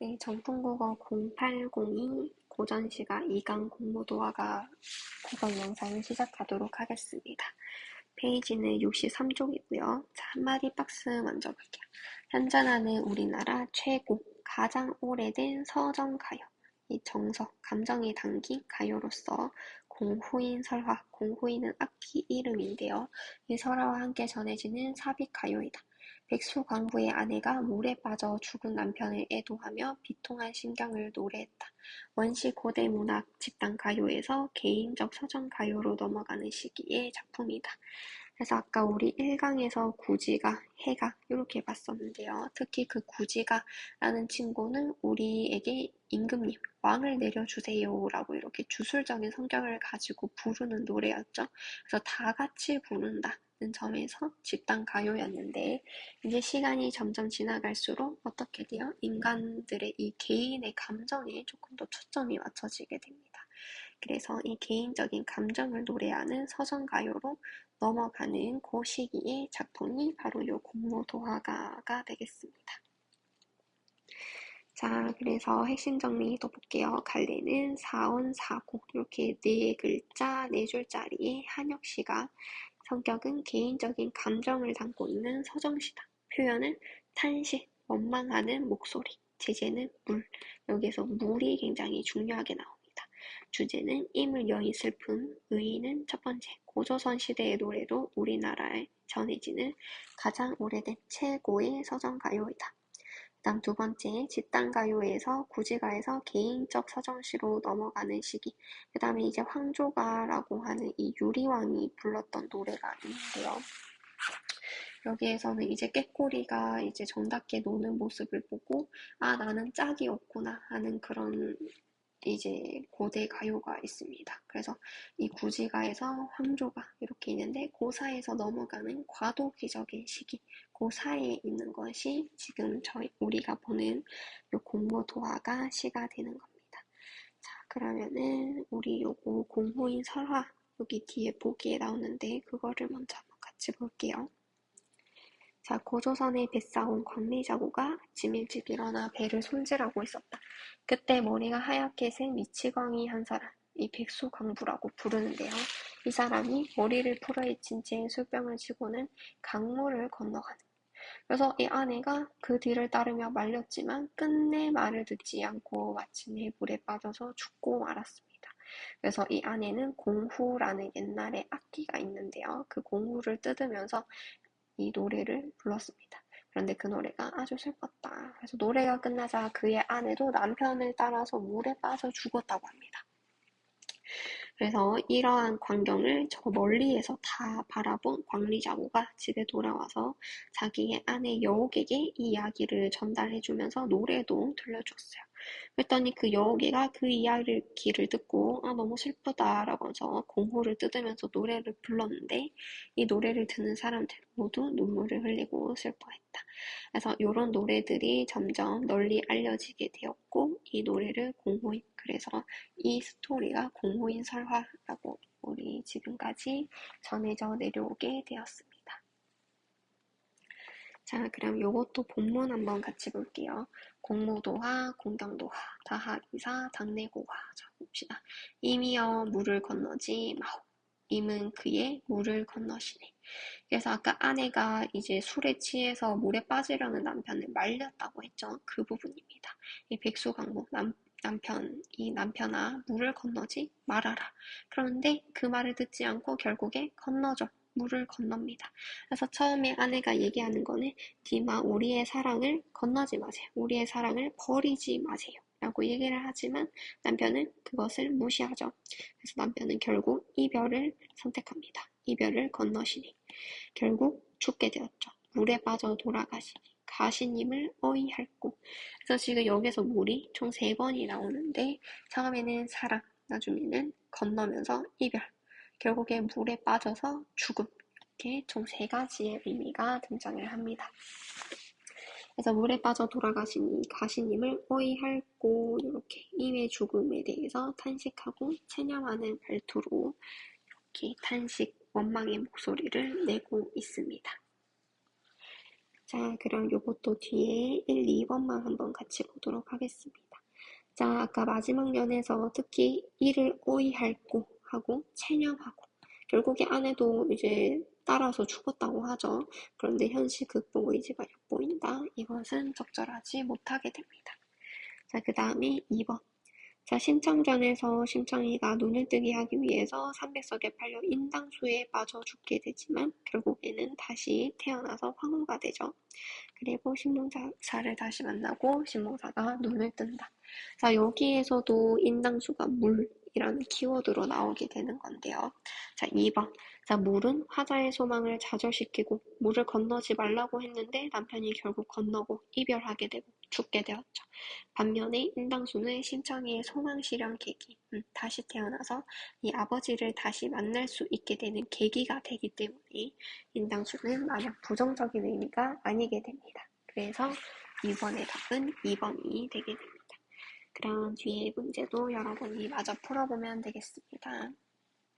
네, 전통국어 0802 고전시가 이강 공모도화가 국어 영상을 시작하도록 하겠습니다. 페이지는 63쪽이고요. 자, 한마디 박스 먼저 볼게요. 현존하는 우리나라 최고, 가장 오래된 서정가요. 이 정서, 감정이 담긴 가요로서 공후인 설화, 공후인은 악기 이름인데요. 이 설화와 함께 전해지는 삽입가요이다. 백수 광부의 아내가 물에 빠져 죽은 남편을 애도하며 비통한 심경을 노래했다. 원시 고대 문학 집단 가요에서 개인적 서정 가요로 넘어가는 시기의 작품이다. 그래서 아까 우리 1강에서 구지가, 해가 이렇게 봤었는데요. 특히 그 구지가 라는 친구는 우리에게 임금님, 왕을 내려주세요 라고 이렇게 주술적인 성격을 가지고 부르는 노래였죠. 그래서 다 같이 부른다. 점에서 집단 가요였는데 이제 시간이 점점 지나갈수록 어떻게 돼요? 인간들의 이 개인의 감정에 조금 더 초점이 맞춰지게 됩니다. 그래서 이 개인적인 감정을 노래하는 서정가요로 넘어가는 그 시기의 작품이 바로 요 공모도화가가 되겠습니다. 자, 그래서 핵심 정리 또 볼게요. 갈래는 사원, 사고 이렇게 네 글자, 네 줄짜리의 한역시가 성격은 개인적인 감정을 담고 있는 서정 시다. 표현은 탄식, 원망하는 목소리, 제재는 물. 여기서 물이 굉장히 중요하게 나옵니다. 주제는 이물 여인 슬픔, 의인은 첫 번째. 고조선 시대의 노래로 우리나라에 전해지는 가장 오래된 최고의 서정가요이다. 다음 두 번째, 집단가요에서 구지가에서 개인적 서정시로 넘어가는 시기. 그 다음에 이제 황조가라고 하는 이 유리왕이 불렀던 노래가 있는데요. 여기에서는 이제 깨꼬리가 이제 정답게 노는 모습을 보고 아 나는 짝이 없구나 하는 그런 이제 고대 가요가 있습니다. 그래서 이 구지가에서 황조가 이렇게 있는데 고사에서 넘어가는 과도기적인 시기, 고사에 있는 것이 지금 저희 우리가 보는 요 공모 도화가 시가 되는 겁니다. 자 그러면은 우리 요거 공호인 설화 여기 뒤에 보기에 나오는데 그거를 먼저 한번 같이 볼게요. 자, 고조선의 뱃사온 광리자고가 아침 일찍 일어나 배를 손질하고 있었다. 그때 머리가 하얗게 센 미치광이 한 사람, 이 백수광부라고 부르는데요. 이 사람이 머리를 풀어헤친 채 술병을 쥐고는 강물을 건너가는. 그래서 이 아내가 그 뒤를 따르며 말렸지만 끝내 말을 듣지 않고 마침내 물에 빠져서 죽고 말았습니다. 그래서 이 아내는 공후라는 옛날에 악기가 있는데요. 그 공후를 뜯으면서 이 노래를 불렀습니다. 그런데 그 노래가 아주 슬펐다. 그래서 노래가 끝나자 그의 아내도 남편을 따라서 물에 빠져 죽었다고 합니다. 그래서 이러한 광경을 저 멀리에서 다 바라본 광리자고가 집에 돌아와서 자기의 아내 여옥에게 이 이야기를 전달해주면서 노래도 들려줬어요. 그랬더니 그 여우개가 그 이야기를 듣고 아 너무 슬프다라고 해서 공호를 뜯으면서 노래를 불렀는데 이 노래를 듣는 사람들 모두 눈물을 흘리고 슬퍼했다. 그래서 이런 노래들이 점점 널리 알려지게 되었고 이 노래를 공호인 그래서 이 스토리가 공호인 설화라고 우리 지금까지 전해져 내려오게 되었습니다. 자, 그럼 요것도 본문 한번 같이 볼게요. 공모도화, 공경도화, 다하기사, 당내고화. 자, 봅시다. 이미여 물을 건너지 마오. 임은 그의 물을 건너시네. 그래서 아까 아내가 이제 술에 취해서 물에 빠지려는 남편을 말렸다고 했죠. 그 부분입니다. 이 백수강목 남, 남편, 이 남편아, 물을 건너지 말아라. 그런데 그 말을 듣지 않고 결국에 건너줘. 물을 건넙니다. 그래서 처음에 아내가 얘기하는 거는 디마 우리의 사랑을 건너지 마세요. 우리의 사랑을 버리지 마세요. 라고 얘기를 하지만 남편은 그것을 무시하죠. 그래서 남편은 결국 이별을 선택합니다. 이별을 건너시니 결국 죽게 되었죠. 물에 빠져 돌아가시니 가시님을 어이할고 그래서 지금 여기서 물이 총 세 번이 나오는데 처음에는 사랑, 나중에는 건너면서 이별, 결국에 물에 빠져서 죽음 이렇게 총 세 가지의 의미가 등장을 합니다. 그래서 물에 빠져 돌아가신 이 가시님을 어이할고 이렇게 이의 죽음에 대해서 탄식하고 체념하는 발투로 이렇게 탄식 원망의 목소리를 내고 있습니다. 자, 그럼 요것도 뒤에 1, 2번만 한번 같이 보도록 하겠습니다. 자, 아까 마지막 연에서 특히 이를 오이할고 하고 체념하고 결국에 아내도 이제 따라서 죽었다고 하죠. 그런데 현실 극복 의지가 엿보인다. 이것은 적절하지 못하게 됩니다. 자, 그 다음에 2번. 자, 심청전에서 심청이가 눈을 뜨게 하기 위해서 300석에 팔려 인당수에 빠져 죽게 되지만 결국에는 다시 태어나서 황후가 되죠. 그리고 신몽사를 다시 만나고 신몽사가 눈을 뜬다. 자, 여기에서도 인당수가 물이라는 키워드로 나오게 되는 건데요. 자, 2번. 자, 물은 화자의 소망을 좌절시키고 물을 건너지 말라고 했는데 남편이 결국 건너고 이별하게 되고 죽게 되었죠. 반면에 인당수는 심청이의 소망 실현 계기, 음, 다시 태어나서 이 아버지를 다시 만날 수 있게 되는 계기가 되기 때문에 인당수는 마냥 부정적인 의미가 아니게 됩니다. 그래서 2번의 답은 2번이 되게 됩니다. 그럼 뒤에 문제도 여러분이 마저 풀어보면 되겠습니다.